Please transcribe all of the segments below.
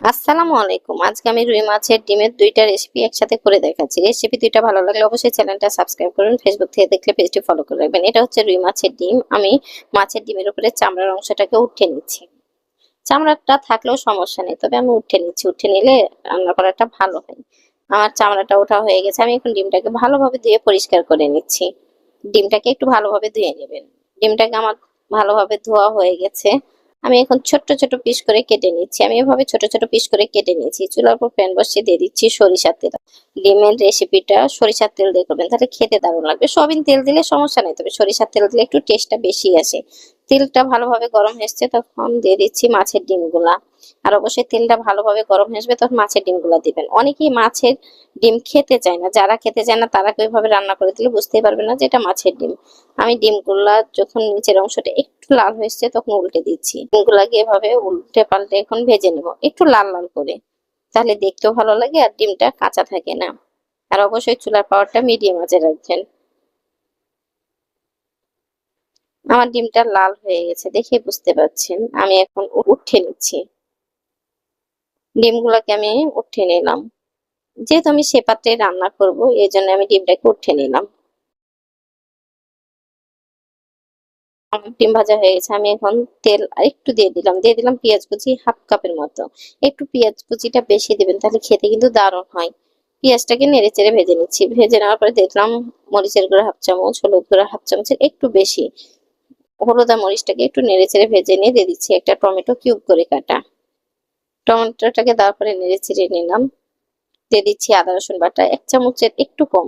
আসসালামু আলাইকুম। আজকে আমি রুই মাছের ডিমের দুইটা রেসিপি একসাথে করে দেখাচ্ছি। রেসিপি দুইটা ভালো লাগলে অবশ্যই চ্যানেলটা সাবস্ক্রাইব করুন ফেসবুক থেকে দেখলে পেজটি ফলো করে রাখবেন। এটা হচ্ছে রুই মাছের ডিম। আমি মাছের ডিমের উপরে চামড়ার অংশটাকে উঠে নিচ্ছি। চামড়াটা থাকলেও সমস্যা নেই, তবে আমি উঠে নিচ্ছি। উঠে নিলে রান্না করাটা ভালো হয়। আমার চামড়াটা ওঠা হয়ে গেছে। আমি এখন ডিমটাকে ভালোভাবে ধুয়ে পরিষ্কার করে নিচ্ছি। ডিমটাকে একটু ভালোভাবে ধুয়ে নেবেন। ডিমটাকে আমার ভালোভাবে ধোয়া হয়ে গেছে। আমি এখন ছোট্ট ছোট পিস করে কেটে নিচ্ছি। আমি এভাবে ছোট ছোট পিস করে কেটে নিয়েছি। চুলার উপর প্যান বসিয়ে দিয়ে দিচ্ছি সরিষার তেল। ডিমের রেসিপিটা সরিষার তেল দিয়ে করবেন, তাহলে খেতে দারুণ লাগবে। সবিন তেল দিলে সমস্যা নেই, তবে সরিষার তেল দিলে একটু টেস্টটা বেশি আসে। তেলটা ভালোভাবে গরম হয়েছে, তখন দিয়ে দিচ্ছি মাছের ডিমগুলা। আর অবশ্যই তেলটা ভালোভাবে গরম হয়ে তখন মাছের ডিমগুলা দিবেন। অনেকেই মাছের ডিম খেতে চায় না, যারা খেতে চায় না তারা ওইভাবে রান্না করে দিলে বুঝতেই পারবে না যে এটা মাছের ডিম। আমি ডিমগুলা যখন নিচের অংশটা একটু লাল হয়েছে তখন উল্টে দিচ্ছি। ডিমগুলাকে এভাবে উল্টে পাল্টে এখন ভেজে নেব, একটু লাল লাল করে। তাহলে দেখতেও ভালো লাগে আর ডিমটা কাঁচা থাকে না। আর অবশ্যই চুলার পাওয়ারটা মিডিয়াম আঁচে রাখবেন। আমার ডিমটা লাল হয়ে গেছে, দেখে বুঝতে পারছেন। আমি এখন উঠে নিচ্ছি। ডিমগুলোকে আমি উঠে নিলাম। যেহেতু আমি সে পাত্রে রান্না করব, এই জন্য আমি ডিমটাকে উঠে নিলাম। আমার ডিম ভাজা হয়ে গেছে, আমি এখন তেল আর একটু দিয়ে দিলাম। দিয়ে দিলাম পেঁয়াজ কুচি হাফ কাপের মতো। একটু পেঁয়াজ কুচিটা বেশি দিবেন, তাহলে খেতে কিন্তু দারুণ হয়। পেঁয়াজটাকে নেড়ে চেড়ে ভেজে নিচ্ছি। ভেজে নেওয়ার পরে দেখলাম মরিচের গুঁড়ো হাফ চামচ, হলুদ গুঁড়ো হাফ চামচের একটু বেশি। হলুদ আর মরিচটাকে একটু নেড়ে চেড়ে ভেজে নিয়ে দিয়ে দিচ্ছি একটা টমেটো কিউব করে কাটা। টমেটোটাকে দেওয়ার পরে নেড়ে চেড়ে নিলাম। দিয়ে দিচ্ছি আদা রসুন বাটা, এক চামচের একটু কম।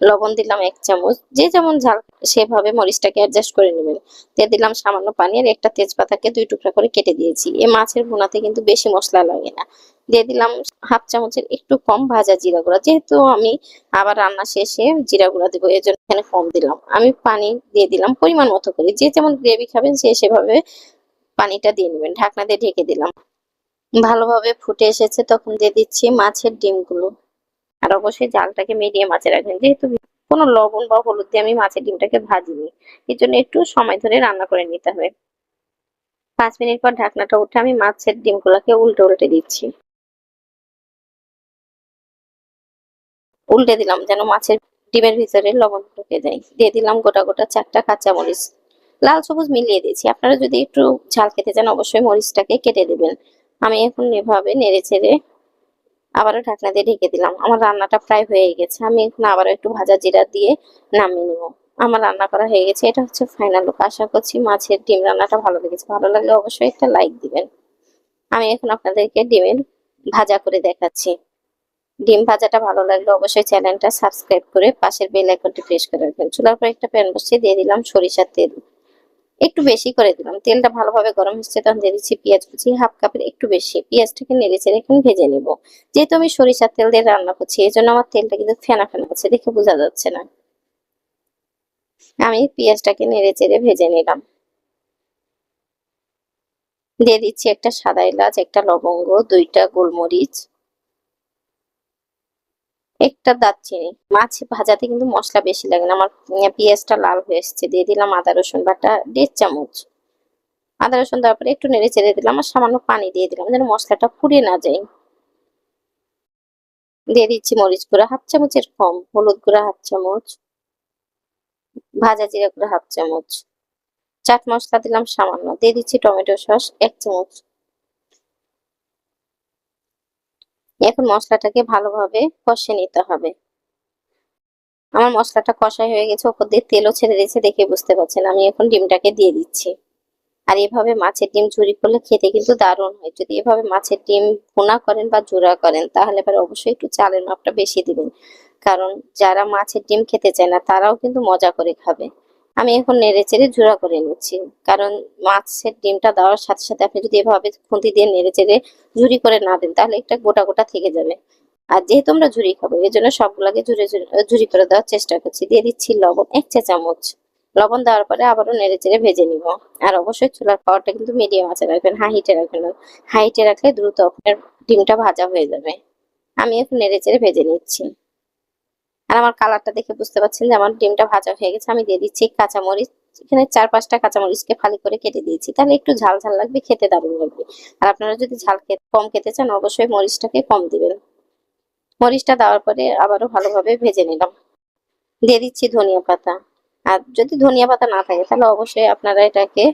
লবণ দিলাম এক চামচ। যে যেমন ঝাল, সেভাবে মরিচটাকে অ্যাডজাস্ট করে নেবেন। দিয়ে দিলাম সামান্য পানি আর একটা তেজপাতাকে দুই টুকরা করে কেটে দিয়েছি। এই মাছের ভুনাতে কিন্তু বেশি মশলা লাগে না। দিয়ে দিলাম হাফ চামচের একটু কম ভাজা জিরা গুঁড়া। যেহেতু আমি আবার রান্না শেষে জিরা গুঁড়া দেবো এর জন্য এখানে কম দিলাম। আমি পানি দিয়ে দিলাম পরিমাণ মতো করে। যে যেমন গ্রেভি খাবেন, সে সেভাবে পানিটা দিয়ে নেবেন। ঢাকনা দিয়ে ঢেকে দিলাম। ভালোভাবে ফুটে এসেছে, তখন দিয়ে দিচ্ছি মাছের ডিমগুলো। আর অবশ্যই জালটাকে মিডিয়াম আঁচে রাখবেন। যেহেতু কোনো লবণ বা হলুদ দিয়ে আমি মাছের ডিমটাকে ভাজিনি, এর জন্য একটু সময় ধরে রান্না করে নিতে হবে। পাঁচ মিনিট পর ঢাকনাটা উঠে আমি মাছের ডিমগুলোকে উল্টে উল্টে দিচ্ছি। উল্টে দিলাম যেন মাছের ডিমের ভিতরে লবণ ঢুকে যায়। দিয়ে দিলাম গোটা গোটা চারটা কাঁচামরিচ লাল সবুজ মিলিয়ে দিয়েছি। আপনারা যদি একটু ঝাল খেতে চান, অবশ্যই মরিচটাকে কেটে দেবেন। আমি এখন এভাবে নেড়ে চেড়ে আবারও ঢাকনা দিয়ে ঢেকে দিলাম। আমার রান্নাটা প্রায় হয়ে গেছে। আমি এখন আবারও একটু ভাজা জিরা দিয়ে নামিয়ে নেব। আমার রান্না করা হয়ে গেছে। এটা হচ্ছে ফাইনাল লুক আশা করছি মাছের ডিম রান্নাটা ভালো লেগেছে। ভালো লাগলে অবশ্যই একটা লাইক দিবেন। আমি এখন আপনাদেরকে ডিমের ভাজা করে দেখাচ্ছি। ডিম ভাজাটা ভালো লাগলে অবশ্যই চ্যানেলটা সাবস্ক্রাইব করে পাশের বেল আইকনটি প্রেস করে রাখবেন। চুলার পর একটা প্যান বসিয়ে দিয়ে দিলাম সরিষার তেল। একটু বেশি করে দিলাম। তেলটা ভালোভাবে গরম হচ্ছে, তখন দিয়ে দিচ্ছি পেঁয়াজ কুচি, হাফ কাপের একটু বেশি। পেঁয়াজটাকে নেড়ে চেড়ে এখন ভেজে নেব। যেহেতু আমি সরিষার তেল দিয়ে রান্না করছি, এই জন্য আমার তেলটা কিন্তু ফেনা ফেনা আছে দেখে বোঝা যাচ্ছে না। আমি পেঁয়াজটাকে নেড়ে চেড়ে ভেজে নিলাম। দিয়ে দিচ্ছি একটা সাদা এলাচ, একটা লবঙ্গ, দুইটা গোলমরিচ একটা দারচিনি মাছ ভাজাতে কিন্তু মশলা বেশি লাগে না। আমার পেঁয়াজটা লাল হয়ে এসছে। দিয়ে দিলাম আদা, রসুন বাটা, দেড় চামচ। আদা, রসুন দেওয়ার পরে একটু নেড়ে চেড়ে দিলাম আর সামান্য পানি দিয়ে দিলাম যেন মশলাটা পুড়ে না যায়। দিয়ে দিচ্ছি মরিচ গুঁড়া, হাফ চামচের কম। হলুদ গুঁড়া, হাফ চামচ। ভাজা জিরা গুঁড়া, হাফ চামচ। চাট মশলা দিলাম সামান্য। দিয়ে দিচ্ছি টমেটো সস, এক চামচ। এখন মশলাটাকে ভালোভাবে কষে নিতে হবে। আমার মশলাটা কষাই হয়ে গেছে, ওপর দিয়ে তেলও ছেড়ে দিয়েছে দেখে বুঝতে পারছেন। আমি এখন ডিমটাকে দিয়ে দিচ্ছি। আর এভাবে মাছের ডিম চুরি করলে খেতে কিন্তু দারুণ হয়। যদি এভাবে মাছের ডিম ভুনা করেন বা জোড়া করেন, তাহলে এবার অবশ্যই একটু চালের মাপটা বেশি দিবেন। কারণ যারা মাছের ডিম খেতে চায় না, তারাও কিন্তু মজা করে খাবে। আমি এখন নেড়ে চেড়ে জোড়া করে নিচ্ছি। কারণ মাছের ডিমটা দেওয়ার সাথে সাথে আপনি যদি এভাবে খুন্তি দিয়ে নেড়ে চেড়ে ঝুড়ি করে না দেন, তাহলে একটা গোটা গোটা থেকে যাবে। আর যেহেতু আমরা ঝুড়ি খাব এই জন্য সবগুলাকে ঝুড়ে ঝুরি করে দেওয়ার চেষ্টা করছি। দিয়ে দিচ্ছি লবণ, এক চা চামচ। লবণ দেওয়ার পরে আবারও নেড়ে চেড়ে ভেজে নিব। আর অবশ্যই চুলার পাওয়ারটা কিন্তু মিডিয়াম আছে রাখবেন, হাই হিটে রাখবেন হাই হিটে রাখলে দ্রুত আপনার ডিমটা ভাজা হয়ে যাবে। আমি এখন নেড়ে চেড়ে ভেজে নিচ্ছি। আর আমার কালারটা দেখে বুঝতে পারছেন যে আমার ডিমটা ভাজা হয়ে গেছে। আমি দিয়ে দিচ্ছি কাঁচামরিচ। এখানে চার পাঁচটা কাঁচামরিচকে ফালি করে কেটে দিয়েছি। তাহলে একটু ঝাল ঝাল লাগবে, খেতে দারুণ লাগবে। আর আপনারা যদি ঝাল কম খেতে চান, অবশ্যই মরিচটাকে কম দিবেন। মরিচটা দেওয়ার পরে আবারও ভালোভাবে ভেজে নিলাম। দিয়ে দিচ্ছি ধনিয়া পাতা। আর যদি ধনিয়া পাতা না থাকে, তাহলে অবশ্যই আপনারা এটাকে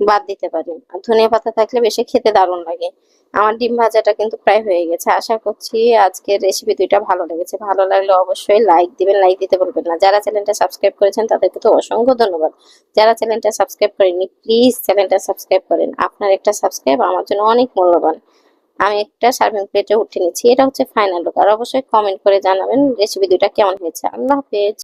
বাদ দিতে পারেন আর ধনিয়া পাতা থাকলে বেশি খেতে দারুণ লাগে। আমার ডিম ভাজাটা কিন্তু প্রায় হয়ে গেছে। আশা করছি আজকের রেসিপি দুইটা ভালো লেগেছে। ভালো লাগলে অবশ্যই লাইক দিবেন লাইক দিতে বলবেন না। যারা চ্যানেলটা সাবস্ক্রাইব করেছেন তাদেরকে তো অসংখ্য ধন্যবাদ। যারা চ্যানেলটা সাবস্ক্রাইব করেননি প্লিজ চ্যানেলটা সাবস্ক্রাইব করেন। আপনার একটা সাবস্ক্রাইব আমার জন্য অনেক মূল্যবান। আমি একটা সার্ভিং প্লেটে উঠে নিচ্ছি। এটা হচ্ছে ফাইনাল লুক আর অবশ্যই কমেন্ট করে জানাবেন রেসিপি দুইটা কেমন হয়েছে। আল্লাহ হাফেজ।